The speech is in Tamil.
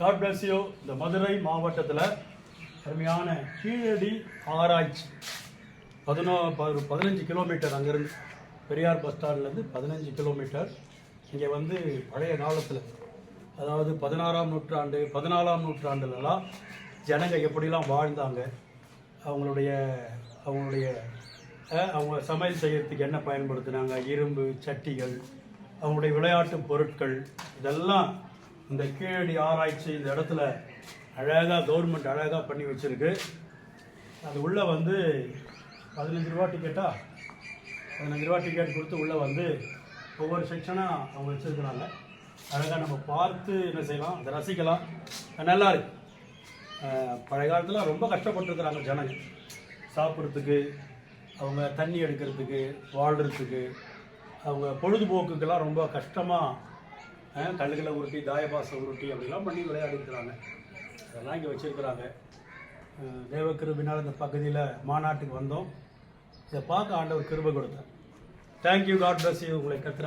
காட் bless இந்த மதுரை மாவட்டத்தில் அருமையான கீழடி ஆராய்ச்சி. பதினோ ப- பதினஞ்சு கிலோமீட்டர் அங்கேருந்து பெரியார் பஸ் ஸ்டாண்ட்லேருந்து பதினஞ்சு கிலோமீட்டர் இங்கே வந்து பழைய காலத்தில். அதாவது பதினாறாம் நூற்றாண்டு பதினாலாம் நூற்றாண்டுலலாம் ஜனங்க எப்படிலாம் வாழ்ந்தாங்க அவங்களுடைய அவங்களுடைய அவங்க சமையல் செய்கிறதுக்கு என்ன பயன்படுத்தினாங்க இரும்பு சட்டிகள் அவங்களுடைய விளையாட்டு பொருட்கள் இதெல்லாம் இந்த கீழடி ஆராய்ச்சி இந்த இடத்துல அழகாக கவர்மெண்ட் அழகாக பண்ணி வச்சுருக்கு. அது உள்ளே வந்து பதினஞ்சு ரூபா டிக்கெட்டா பதினஞ்சு ரூபா டிக்கெட் கொடுத்து உள்ளே வந்து ஒவ்வொரு செக்ஷனாக அவங்க வச்சுருக்கிறாங்க. அழகாக நம்ம பார்த்து என்ன செய்யலாம் அதை ரசிக்கலாம். நல்லா இருக்கு. பழைய காலத்தில் ரொம்ப கஷ்டப்பட்டுருக்குறாங்க ஜனங்க. சாப்பிட்றதுக்கு அவங்க தண்ணி எடுக்கிறதுக்கு வாழ்கிறதுக்கு அவங்க பொழுதுபோக்குக்கெல்லாம் ரொம்ப கஷ்டமாக கல்லுகளை உருட்டி தாயபாசம் உருட்டி அப்படிலாம் பண்ணி விளையாடிக்கிறாங்க அதெல்லாம் இங்கே வச்சுருக்குறாங்க. தேவக்கிருபினால் இந்த பகுதியில் மாநாட்டுக்கு வந்தோம். இதை பார்க்க ஆண்டவர் கிருபை கொடுத்தார். தேங்க்யூ காட் பிளஸ் யூ உங்களை கத்திர